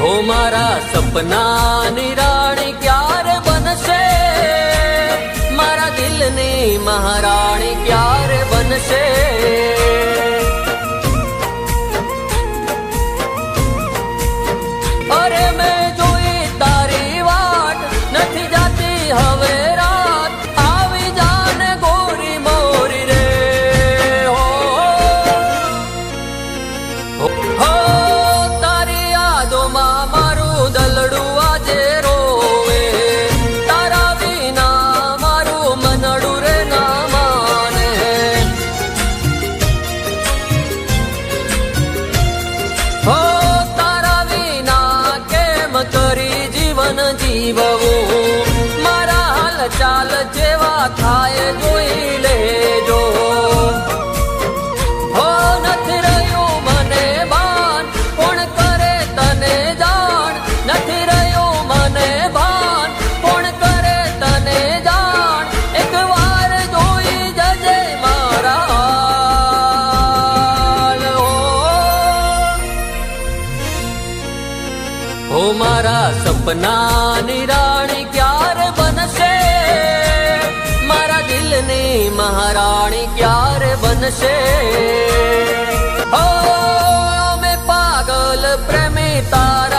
હો મારા સપનાની રાણી ક્યારે બનશે? મારા દિલની મહારાણી ક્યારે બનશે? અરે મેં જેવા થાય જોઈ લેજો. નથી રહ્યું મને ભાન, કોણ કરે તને જાણ? નથી રહ્યું મને ભાન, કોણ કરે તને જાણ? એક વાર જોઈ જજે મારા. હો મારા સપના નિરાણી ક્યારે મહારાણી ક્યારે બનશે? અમે પાગલ પ્રેમી તારા